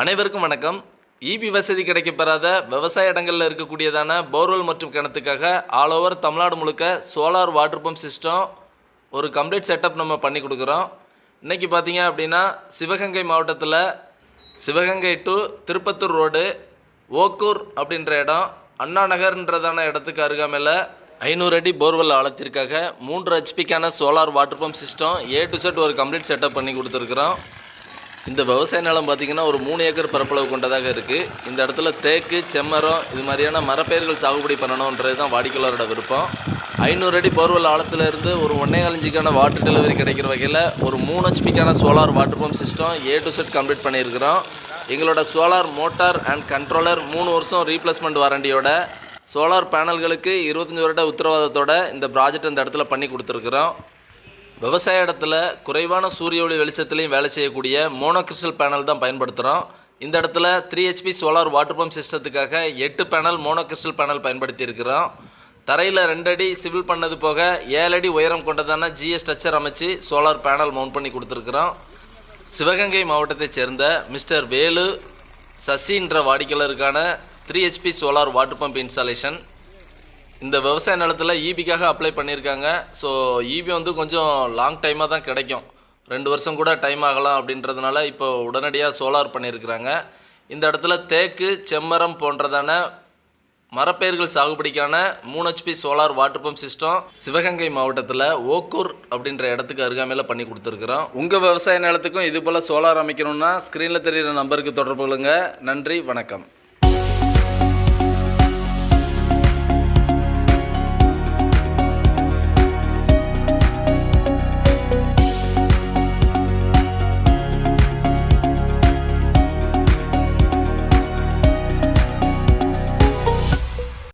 அனைவருக்கும் வணக்கம். இபி வசதி கிடைக்கப்பெறாத விவசாய இடங்களில் இருக்கக்கூடியதான போர்வெல் மற்றும் கிணத்துக்காக ஆல் ஓவர் தமிழ்நாடு முழுக்க சோலார் வாட்டர் பம்ப் சிஸ்டம் ஒரு கம்ப்ளீட் செட்டப் நம்ம பண்ணி கொடுக்குறோம். இன்றைக்கி பார்த்தீங்க அப்படின்னா சிவகங்கை மாவட்டத்தில் சிவகங்கை டு திருப்பத்தூர் ரோடு ஓக்கூர் அப்படின்ற இடம் அண்ணா நகர்ன்றதான இடத்துக்கு அருகாமையில் ஐநூறு அடி போர்வெல் ஆழத்திற்காக மூன்று ஹெச்பிக்கான solar water pump system A to Z ஒரு கம்ப்ளீட் செட்டப் பண்ணி கொடுத்துருக்குறோம். இந்த விவசாய நிலம் பார்த்தீங்கன்னா ஒரு மூணு ஏக்கர் பரப்பளவு கொண்டதாக இருக்குது இந்த இடத்துல தேக்கு செம்மரம் இது மாதிரியான மரப்பயிர்கள் சாகுபடி பண்ணணுன்றது தான் வாடிக்கையாளரோட விருப்பம். ஐநூறு அடி போர்வெல் ஆழத்துலேருந்து ஒரு ஒன்னே காலஞ்சிக்கான வாட்டர் டெலிவரி கிடைக்கிற வகையில் ஒரு மூணு ஹெச்பிக்கான solar water pump system A to Z complete பண்ணியிருக்கிறோம். எங்களோட சோலார் மோட்டார் அண்ட் கண்ட்ரோலர் மூணு வருஷம் ரீப்ளேஸ்மெண்ட் வாரண்டியோட சோலார் பேனல்களுக்கு இருபத்தஞ்சி வருட உத்தரவாதத்தோட இந்த ப்ராஜெக்ட் இந்த இடத்துல பண்ணி கொடுத்துருக்குறோம். விவசாய இடத்துல குறைவான சூரிய ஒளி வெளிச்சத்துலையும் வேலை செய்யக்கூடிய மோனோகிறிஸ்டல் பேனல் தான் பயன்படுத்துகிறோம் இந்த இடத்துல three HP solar water pump சிஸ்டத்துக்காக எட்டு பேனல் மோனோகிறிஸ்டல் பேனல் பயன்படுத்தி இருக்கிறோம் தரையில் ரெண்டடி சிவில் பண்ணது போக ஏழடி உயரம் கொண்டதான ஜிஎஸ் ஸ்ட்ரக்சர் அமைச்சு சோலார் பேனல் மவுண்ட் பண்ணி கொடுத்துருக்குறோம். சிவகங்கை மாவட்டத்தைச் சேர்ந்த மிஸ்டர் வேலு சசின்ற வாடிக்கையாளருக்கான three HP solar water pump installation இந்த விவசாய நிலத்தில் ஈபிக்காக அப்ளை பண்ணியிருக்காங்க. ஸோ ஈபி வந்து கொஞ்சம் லாங் டைமாக தான் கிடைக்கும். ரெண்டு வருஷம் கூட டைம் ஆகலாம் அப்படின்றதுனால இப்போ உடனடியாக சோலார் பண்ணியிருக்கிறாங்க. இந்த இடத்துல தேக்கு செம்மரம் போன்றதான மரப்பயிர்கள் சாகுபடிக்கான மூணு HP solar water pump system Sivaganga மாவட்டத்தில் ஓக்கூர் அப்படின்ற இடத்துக்கு அருகாமையில் பண்ணி கொடுத்துருக்குறோம். உங்கள் விவசாய நிலத்துக்கும் இது போல் சோலார் அமைக்கணும்னா ஸ்க்ரீனில் தெரிகிற நம்பருக்கு தொடர்பு கொள்ளுங்க. நன்றி வணக்கம்.